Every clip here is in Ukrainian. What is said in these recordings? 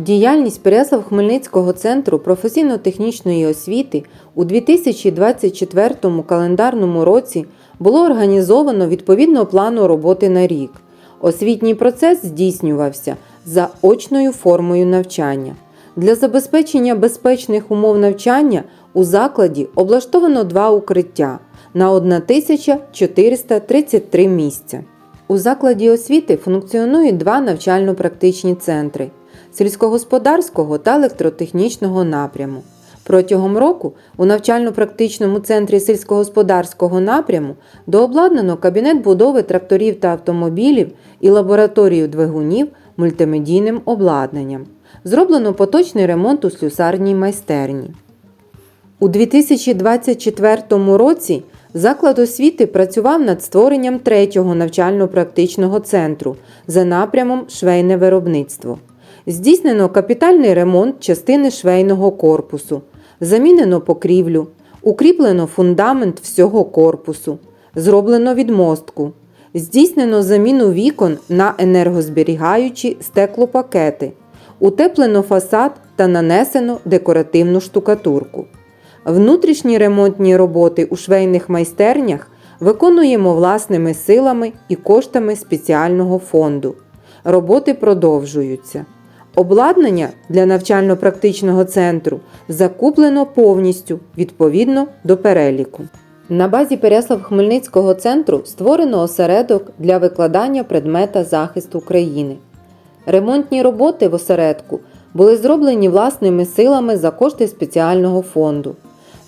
Діяльність Переяслав-Хмельницького центру професійно-технічної освіти у 2024 календарному році було організовано відповідно плану роботи на рік. Освітній процес здійснювався за очною формою навчання. Для забезпечення безпечних умов навчання у закладі облаштовано два укриття на 1433 місця. У закладі освіти функціонують два навчально-практичні центри сільськогосподарського та електротехнічного напряму. Протягом року у навчально-практичному центрі сільськогосподарського напряму дообладнано кабінет будови тракторів та автомобілів і лабораторію двигунів мультимедійним обладнанням. Зроблено поточний ремонт у слюсарній майстерні. У 2024 році заклад освіти працював над створенням третього навчально-практичного центру за напрямом швейне виробництво. Здійснено капітальний ремонт частини швейного корпусу, замінено покрівлю, укріплено фундамент всього корпусу, зроблено відмостку, здійснено заміну вікон на енергозберігаючі стеклопакети, утеплено фасад та нанесено декоративну штукатурку. Внутрішні ремонтні роботи у швейних майстернях виконуємо власними силами і коштами спеціального фонду. Роботи продовжуються. Обладнання для навчально-практичного центру закуплено повністю відповідно до переліку. На базі Переяслав-Хмельницького центру створено осередок для викладання предмета захист України. Ремонтні роботи в осередку були зроблені власними силами за кошти спеціального фонду.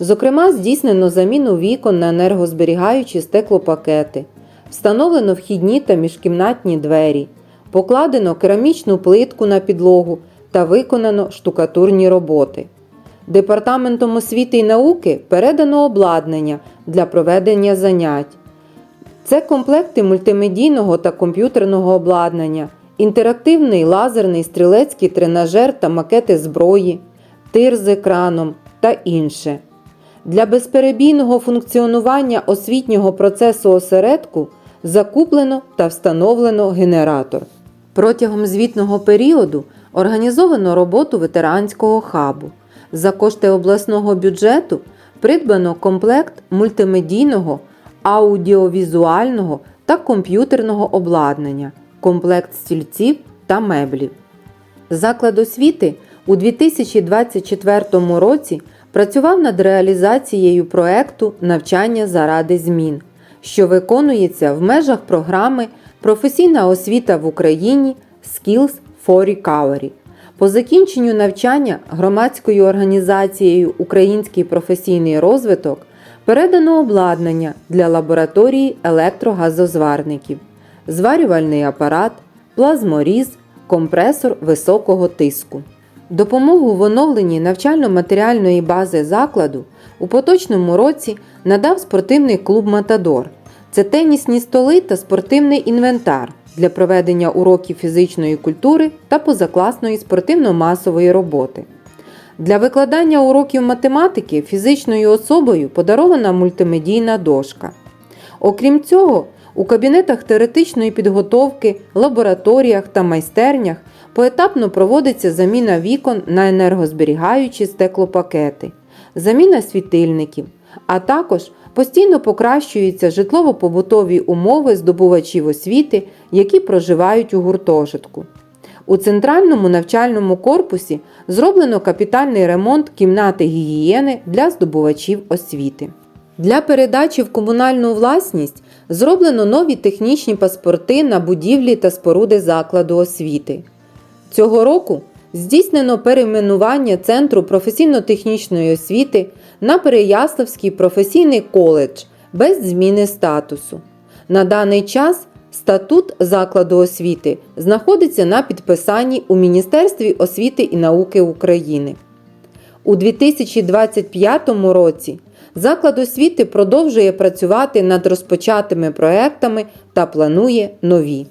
Зокрема, здійснено заміну вікон на енергозберігаючі стеклопакети, встановлено вхідні та міжкімнатні двері, покладено керамічну плитку на підлогу та виконано штукатурні роботи. Департаментом освіти і науки передано обладнання для проведення занять. Це комплекти мультимедійного та комп'ютерного обладнання, інтерактивний лазерний стрілецький тренажер та макети зброї, тир з екраном та інше. Для безперебійного функціонування освітнього процесу осередку закуплено та встановлено генератор. Протягом звітного періоду організовано роботу ветеранського хабу. За кошти обласного бюджету придбано комплект мультимедійного, аудіовізуального та комп'ютерного обладнання, комплект стільців та меблів. Заклад освіти у 2024 році працював над реалізацією проекту Навчання заради змін, що виконується в межах програми Професійна освіта в Україні Skills for Recovery. По закінченню навчання громадською організацією Український професійний розвиток передано обладнання для лабораторії електрогазозварників, зварювальний апарат, плазморіз, компресор високого тиску. Допомогу в оновленні навчально-матеріальної бази закладу у поточному році надав спортивний клуб Матадор. Це тенісні столи та спортивний інвентар для проведення уроків фізичної культури та позакласної спортивно-масової роботи. Для викладання уроків математики фізичною особою подарована мультимедійна дошка. Окрім цього, у кабінетах теоретичної підготовки, лабораторіях та майстернях поетапно проводиться заміна вікон на енергозберігаючі стеклопакети, заміна світильників, а також постійно покращуються житлово-побутові умови здобувачів освіти, які проживають у гуртожитку. У центральному навчальному корпусі зроблено капітальний ремонт кімнати гігієни для здобувачів освіти. Для передачі в комунальну власність зроблено нові технічні паспорти на будівлі та споруди закладу освіти. Цього року здійснено перейменування Центру професійно-технічної освіти на Переяславський професійний коледж без зміни статусу. На даний час статут закладу освіти знаходиться на підписанні у Міністерстві освіти і науки України. У 2025 році заклад освіти продовжує працювати над розпочатими проектами та планує нові.